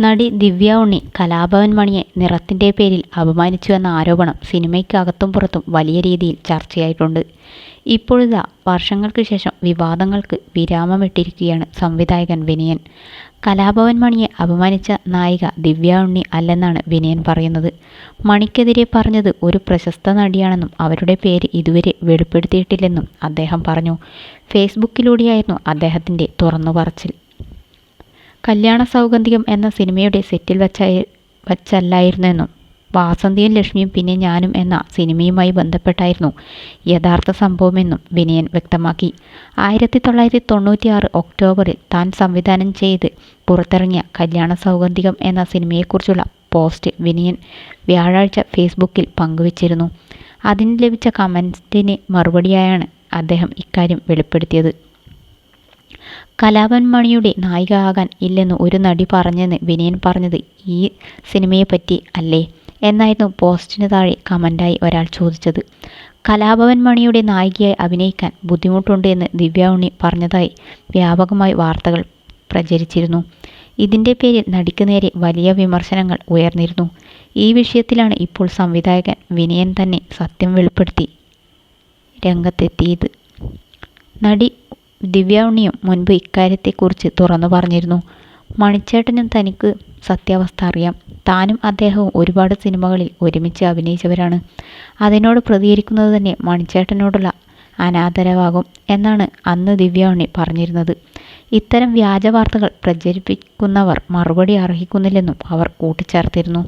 നടി ദിവ്യ ഉണ്ണി കലാഭവൻ മണിയെ നിറത്തിന്റെ പേരിൽ അപമാനിച്ചുവെന്ന ആരോപണം സിനിമയ്ക്കകത്തും പുറത്തും വലിയ രീതിയിൽ ചർച്ചയായിട്ടുണ്ട്. ഇപ്പോഴിതാ വർഷങ്ങൾക്ക് ശേഷം വിവാദങ്ങൾക്ക് വിരാമമിട്ടിരിക്കുകയാണ് സംവിധായകൻ വിനയൻ. കലാഭവൻ മണിയെ അപമാനിച്ച നായിക ദിവ്യ ഉണ്ണി അല്ലെന്നാണ് വിനയൻ പറയുന്നത്. മണിക്കെതിരെ പറഞ്ഞത് ഒരു പ്രശസ്ത നടിയാണെന്നും അവരുടെ പേര് ഇതുവരെ വെളിപ്പെടുത്തിയിട്ടില്ലെന്നും അദ്ദേഹം പറഞ്ഞു. ഫേസ്ബുക്കിലൂടെയായിരുന്നു അദ്ദേഹത്തിന്റെ തുറന്നുപറച്ചിൽ. കല്യാണസൗഗന്ധികം എന്ന സിനിമയുടെ സെറ്റിൽ വച്ച വച്ചല്ലായിരുന്നു എന്നും വാസന്തിയും ലക്ഷ്മിയും പിന്നെ ഞാനും എന്ന സിനിമയുമായി ബന്ധപ്പെട്ടായിരുന്നു യഥാർത്ഥ സംഭവമെന്നും വിനയൻ വ്യക്തമാക്കി. ആയിരത്തി തൊള്ളായിരത്തി തൊണ്ണൂറ്റിയാറ് ഒക്ടോബറിൽ താൻ സംവിധാനം ചെയ്ത് പുറത്തിറങ്ങിയ കല്യാണ സൗഗന്ധികം എന്ന സിനിമയെക്കുറിച്ചുള്ള പോസ്റ്റ് വിനയൻ വ്യാഴാഴ്ച ഫേസ്ബുക്കിൽ പങ്കുവച്ചിരുന്നു. അതിന് ലഭിച്ച കമൻസിന് മറുപടിയായാണ് അദ്ദേഹം ഇക്കാര്യം വെളിപ്പെടുത്തിയത്. കലാഭവൻ മണിയുടെ നായിക ആകാൻ ഇല്ലെന്ന് ഒരു നടി പറഞ്ഞെന്ന് വിനയൻ പറഞ്ഞത് ഈ സിനിമയെപ്പറ്റി അല്ലേ എന്നായിരുന്നു പോസ്റ്റിന് താഴെ കമന്റായി ഒരാൾ ചോദിച്ചത്. കലാഭവൻ മണിയുടെ നായികയായി അഭിനയിക്കാൻ ബുദ്ധിമുട്ടുണ്ട് എന്ന് ദിവ്യ ഉണ്ണി പറഞ്ഞതായി വ്യാപകമായി വാർത്തകൾ പ്രചരിച്ചിരുന്നു. ഇതിന്റെ പേരിൽ നടിക്ക് നേരെ വലിയ വിമർശനങ്ങൾ ഉയർന്നിരുന്നു. ഈ വിഷയത്തിലാണ് ഇപ്പോൾ സംവിധായകൻ വിനയൻ തന്നെ സത്യം വെളിപ്പെടുത്തി രംഗത്തെത്തിയത്. നടി ദിവ്യ ഉണ്ണിയും മുൻപ് ഇക്കാര്യത്തെക്കുറിച്ച് തുറന്നു പറഞ്ഞിരുന്നു. മണിച്ചേട്ടനും തനിക്ക് സത്യാവസ്ഥ അറിയാം. താനും അദ്ദേഹവും ഒരുപാട് സിനിമകളിൽ ഒരുമിച്ച് അഭിനയിച്ചവരാണ്. അതിനോട് പ്രതികരിക്കുന്നത് തന്നെ മണിച്ചേട്ടനോടുള്ള അനാദരവാകും എന്നാണ് അന്ന് ദിവ്യ ഉണ്ണി പറഞ്ഞിരുന്നത്. ഇത്തരം വ്യാജ വാർത്തകൾ പ്രചരിപ്പിക്കുന്നവർ മറുപടി അർഹിക്കുന്നില്ലെന്നും അവർ കൂട്ടിച്ചേർത്തിരുന്നു.